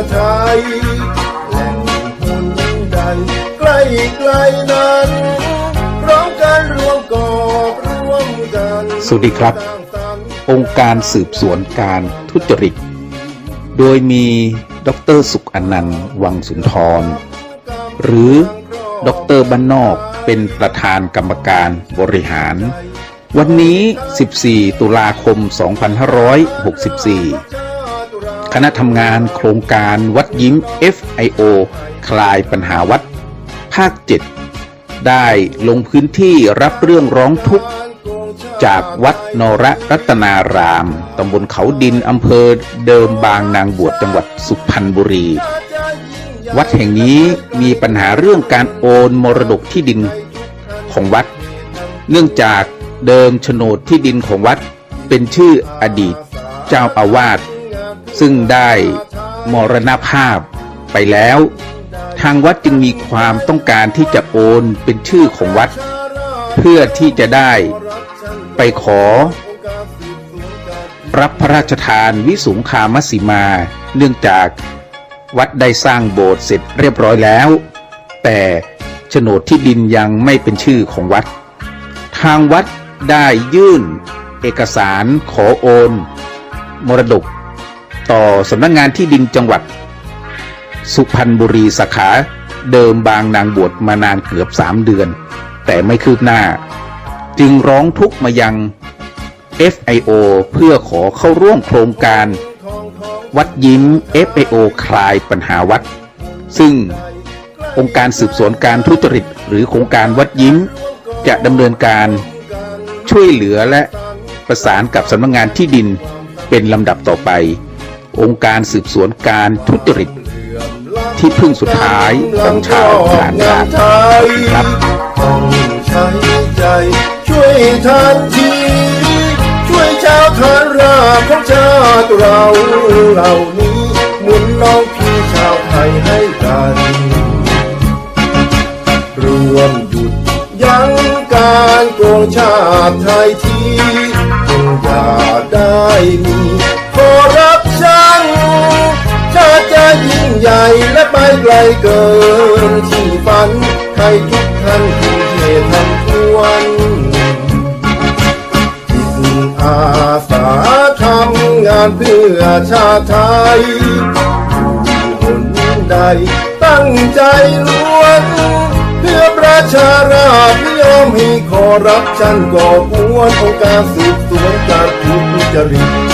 องท้องถิ่นทั่วไทยแหล่งทุนใดใกล้ไกลนั้นพร้อมกันรวมกอบร่วมกันสวัสดีครับ องค์การสืบสวนการทุจริต โดยมีดรสุขอนันต์ วังสุนทร หรือดรบ้านนอกเป็นประธานกรรมการบริหาร วันนี้ 14 ตุลาคม 2564 คณะทำงานโครงการวัดยิ้ม FIO คลายปัญหาวัด ภาค 7 ได้ลงพื้นที่รับเรื่องร้องทุกข์ จากวัดนรรัตนาราม ตำบลเขาดินอำเภอเดิมบางนางบวชจังหวัดสุพรรณบุรี วัดแห่งนี้มีปัญหาเรื่องการโอนมรดกที่ดินของวัด เนื่องจากเดิมโฉนดที่ดินของวัดเป็นชื่ออดีต เจ้าอาวาส ซึ่งได้มรณภาพไปแล้ว ทางวัดจึงมีความต้องการที่จะโอนเป็นชื่อของวัด เพื่อที่จะได้ไปขอ รับพระราชทานวิสุงคามสีมา เนื่องจากวัดได้สร้างโบสถ์เสร็จเรียบร้อยแล้ว แต่โฉนดที่ดินยังไม่เป็นชื่อของวัด ทางวัดได้ยื่น เอกสารขอโอน มรดก ต่อสำนักงงานที่ดินจังหวัด สุพรรณบุรีสาขาเดิมบางนางบวชมานานเกือบสามเดือน แต่ไม่คืบหน้า จึงร้องทุกข์มายัง FIO เพื่อขอเข้าร่วมโครงการ วัดยิ้ม FIO คลายปัญหาวัด ซึ่งองค์การสืบสวนการทุจริต หรือโครงการวัดยิ้ม จะดำเนินการช่วยเหลือและประสานกับสำนักงงานที่ดินเป็นลำดับต่อไป องค์การสืบสวนการทุจริต ที่พึ่งสุดท้ายของชาวทหารพรานครับต้องใช้ใจ ช่วยทันที ช่วยชาวทานรากของชาติเราเหล่านี้หมุนน้องพี่ชาวไทยให้กันรวมหยุดยั้งการโกงชาติไทยทีจงอย่าได้มี ไปไกลเกินที่ฝัน ใครทุกท่านทุ่มเททำทวนจิตอาสาทำงานเพื่อชาติไทยอยู่หนใดตั้งใจล้วน เพื่อประชาราษฎร์ไม่ยอมให้คอร์รัปชันก่อกวนองค์การสืบสวนการทุจริต